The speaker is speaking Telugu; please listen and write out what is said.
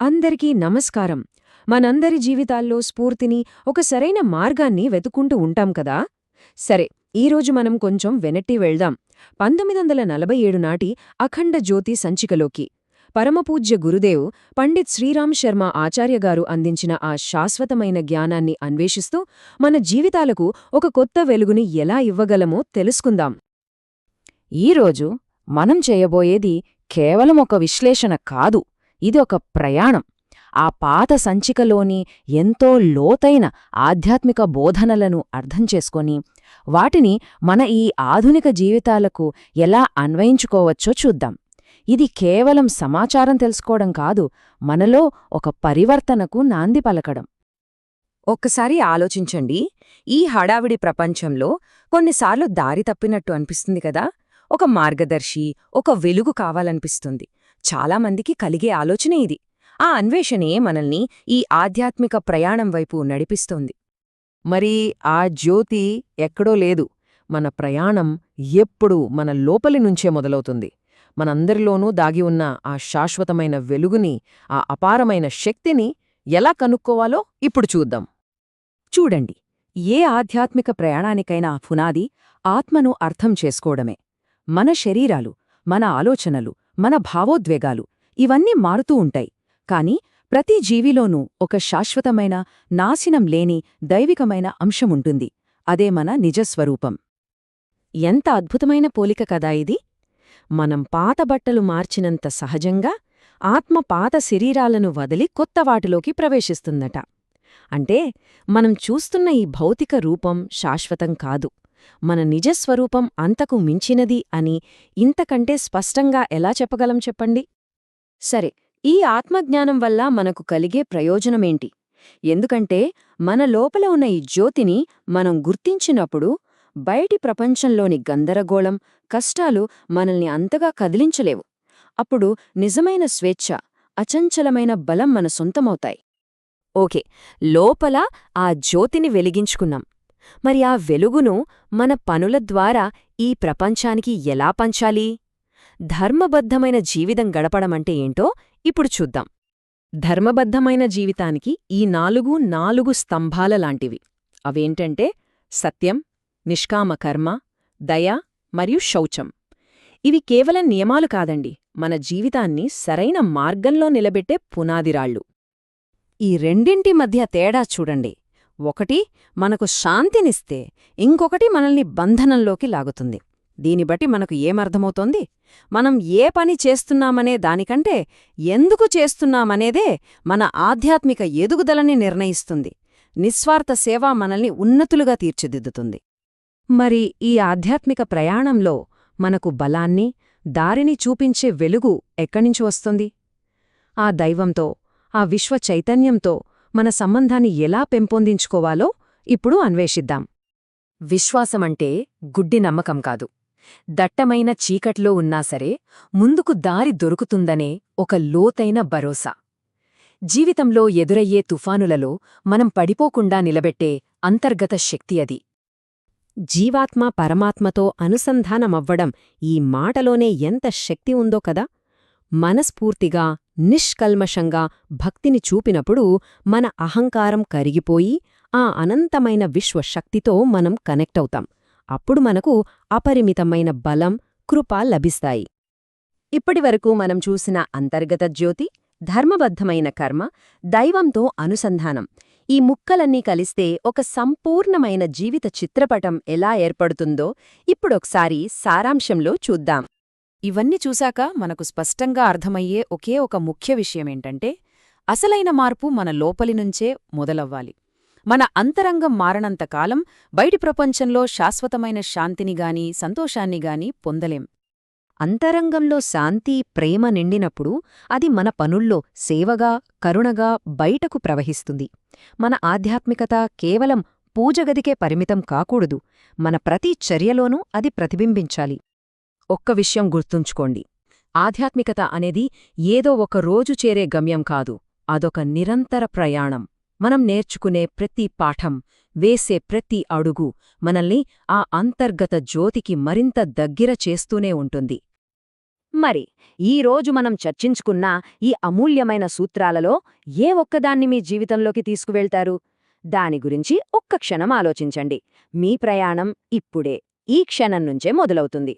అందరికీ నమస్కారం. మనందరి జీవితాల్లో స్ఫూర్తిని ఒక సరైన మార్గాన్ని వెతుకుంటూ ఉంటాం కదా? సరే ఈరోజు మనం కొంచెం వెనట్టి వెళ్దాం. పంతొమ్మిది వందల నలభై ఏడు నాటి అఖండ జ్యోతి సంచికలోకి. పరమపూజ్య గురుదేవ్ పండిత్ శ్రీరామ్ శర్మ ఆచార్యగారు అందించిన ఆ శాశ్వతమైన జ్ఞానాన్ని అన్వేషిస్తూ మన జీవితాలకు ఒక కొత్త వెలుగుని ఎలా ఇవ్వగలమో తెలుసుకుందాం. ఈరోజు మనం చేయబోయేది కేవలం ఒక విశ్లేషణ కాదు. ఇది ఒక ప్రయాణం. ఆ పాత సంచికలోని ఎంతో లోతైన ఆధ్యాత్మిక బోధనలను అర్థం చేసుకొని వాటిని మన ఈ ఆధునిక జీవితాలకు ఎలా అన్వయించుకోవచ్చో చూద్దాం. ఇది కేవలం సమాచారం తెలుసుకోవడం కాదు మనలో ఒక పరివర్తనకు నాంది పలకడం. ఒక్కసారి ఆలోచించండి. ఈ హడావిడి ప్రపంచంలో కొన్నిసార్లు దారి తప్పినట్టు అనిపిస్తుంది కదా? ఒక మార్గదర్శి ఒక వెలుగు కావాలనిపిస్తుంది. చాలామందికి కలిగే ఆలోచనే ఇది. ఆ అన్వేషణే మనల్ని ఈ ఆధ్యాత్మిక ప్రయాణం వైపు నడిపిస్తోంది. మరి ఆ జ్యోతి ఎక్కడో లేదు. మన ప్రయాణం ఎప్పుడూ మన లోపలి నుంచే మొదలవుతుంది. మనందరిలోనూ దాగి ఉన్న ఆ శాశ్వతమైన వెలుగుని ఆ అపారమైన శక్తిని ఎలా కనుక్కోవాలో ఇప్పుడు చూద్దాం. చూడండి. ఏ ఆధ్యాత్మిక ప్రయాణానికైనా పునాది ఆత్మను అర్థం చేసుకోవడమే. మన శరీరాలు మన ఆలోచనలు మన భావోద్వేగాలు ఇవన్నీ మారుతూ ఉంటాయి. కాని ప్రతి జీవిలోనూ ఒక శాశ్వతమైన నాశనం లేని దైవికమైన అంశముంటుంది అదే మన నిజస్వరూపం ఎంత అద్భుతమైన పోలిక కదా ఇది! మనం పాత బట్టలు మార్చినంత సహజంగా ఆత్మ పాత శరీరాలను వదిలి కొత్త వాటిలోకి ప్రవేశిస్తుందట. అంటే మనం చూస్తున్న ఈ భౌతిక రూపం శాశ్వతం కాదు. మన నిజస్వరూపం అంతకు మించినది అని ఇంతకంటే స్పష్టంగా ఎలా చెప్పగలం చెప్పండి? సరే ఈ ఆత్మజ్ఞానం వల్ల మనకు కలిగే ప్రయోజనమేంటి? ఎందుకంటే మన లోపల ఉన్న ఈ జ్యోతిని మనం గుర్తించినప్పుడు బయటి ప్రపంచంలోని గందరగోళం కష్టాలు మనల్ని అంతగా కదిలించలేవు. అప్పుడు నిజమైన స్వేచ్ఛ అచంచలమైన బలం మన సొంతమవుతాయి. ఓకే లోపల ఆ జ్యోతిని వెలిగించుకున్నాం. మరి ఆ వెలుగును మన పనుల ద్వారా ఈ ప్రపంచానికి ఎలా పంచాలి? ధర్మబద్ధమైన జీవితం గడపడమంటే ఏంటో ఇప్పుడు చూద్దాం. ధర్మబద్ధమైన జీవితానికి ఈ నాలుగు నాలుగు స్తంభాల లాంటివి. అవేంటంటే సత్యం నిష్కామ కర్మ దయ మరియు శౌచం. ఇవి కేవలం నియమాలు కాదండి. మన జీవితాన్ని సరైన మార్గంలో నిలబెట్టే పునాదిరాళ్ళు. ఈ రెండింటి మధ్య తేడా చూడండి. ఒకటి మనకు శాంతినిస్తే ఇంకొకటి మనల్ని బంధనంలోకి లాగుతుంది. దీని బట్టి మనకు ఏమర్థమవుతోంది? మనం ఏ పని చేస్తున్నామనే దానికంటే ఎందుకు చేస్తున్నామనేదే మన ఆధ్యాత్మిక ఎదుగుదలని నిర్ణయిస్తుంది. నిస్వార్థ సేవ మనల్ని ఉన్నతులుగా తీర్చిదిద్దుతుంది. మరి ఈ ఆధ్యాత్మిక ప్రయాణంలో మనకు బలాన్ని దారిని చూపించే వెలుగు ఎక్కడ్నించి వస్తుంది? ఆ దైవంతో ఆ విశ్వ చైతన్యంతో మన సంబంధాన్ని ఎలా పెంపొందించుకోవాలో ఇప్పుడు అన్వేషిద్దాం. విశ్వాసమంటే గుడ్డి నమ్మకం కాదు. దట్టమైన చీకట్లో ఉన్నా సరే ముందుకు దారి దొరుకుతుందనే ఒక లోతైన భరోసా. జీవితంలో ఎదురయ్యే తుఫానులలో మనం పడిపోకుండా నిలబెట్టే అంతర్గత శక్తి అది. జీవాత్మ పరమాత్మతో అనుసంధానమవ్వడం ఈ మాటలోనే ఎంత శక్తి ఉందో కదా? మనస్ఫూర్తిగా నిష్కల్మషంగా భక్తిని చూపినప్పుడు మన అహంకారం కరిగిపోయి ఆ అనంతమైన విశ్వశక్తితో మనం కనెక్టవుతాం. అప్పుడు మనకు అపరిమితమైన బలం కృప లభిస్తాయి. ఇప్పటివరకు మనం చూసిన అంతర్గత జ్యోతి ధర్మబద్ధమైన కర్మ దైవంతో అనుసంధానం. ఈ ముక్కలన్నీ కలిస్తే ఒక సంపూర్ణమైన జీవిత చిత్రపటం ఎలా ఏర్పడుతుందో ఇప్పుడొకసారి సారాంశంలో చూద్దాం. ఇవన్నీ చూశాక మనకు స్పష్టంగా అర్థమయ్యే ఒకే ఒక ముఖ్య విషయమేంటంటే అసలైన మార్పు మన లోపలి నుంచే మొదలవ్వాలి. మన అంతరంగం మారనంతకాలం బయటి ప్రపంచంలో శాశ్వతమైన శాంతినిగాని సంతోషాన్నిగాని పొందలేం. అంతరంగంలో శాంతి ప్రేమ నిండినప్పుడు అది మన పనుల్లో సేవగా కరుణగా బయటకు ప్రవహిస్తుంది. మన ఆధ్యాత్మికత కేవలం పూజగదికే పరిమితం కాకూడదు. మన ప్రతి చర్యలోనూ అది ప్రతిబింబించాలి. ఒక్క విషయం గుర్తుంచుకోండి. ఆధ్యాత్మికత అనేది ఏదో ఒక రోజు చేరే గమ్యం కాదు. అదొక నిరంతర ప్రయాణం. మనం నేర్చుకునే ప్రతి పాఠం వేసే ప్రతి అడుగు మనల్ని ఆ అంతర్గత జ్యోతికి మరింత దగ్గర చేస్తూనే ఉంటుంది. మరి ఈ రోజు మనం చర్చించుకున్న ఈ అమూల్యమైన సూత్రాలలో ఏ ఒక్కదాన్ని మీ జీవితంలోకి తీసుకువెళ్తారు? దాని గురించి ఒక్క క్షణం ఆలోచించండి. మీ ప్రయాణం ఇప్పుడే ఈ క్షణం నుంచే మొదలవుతుంది.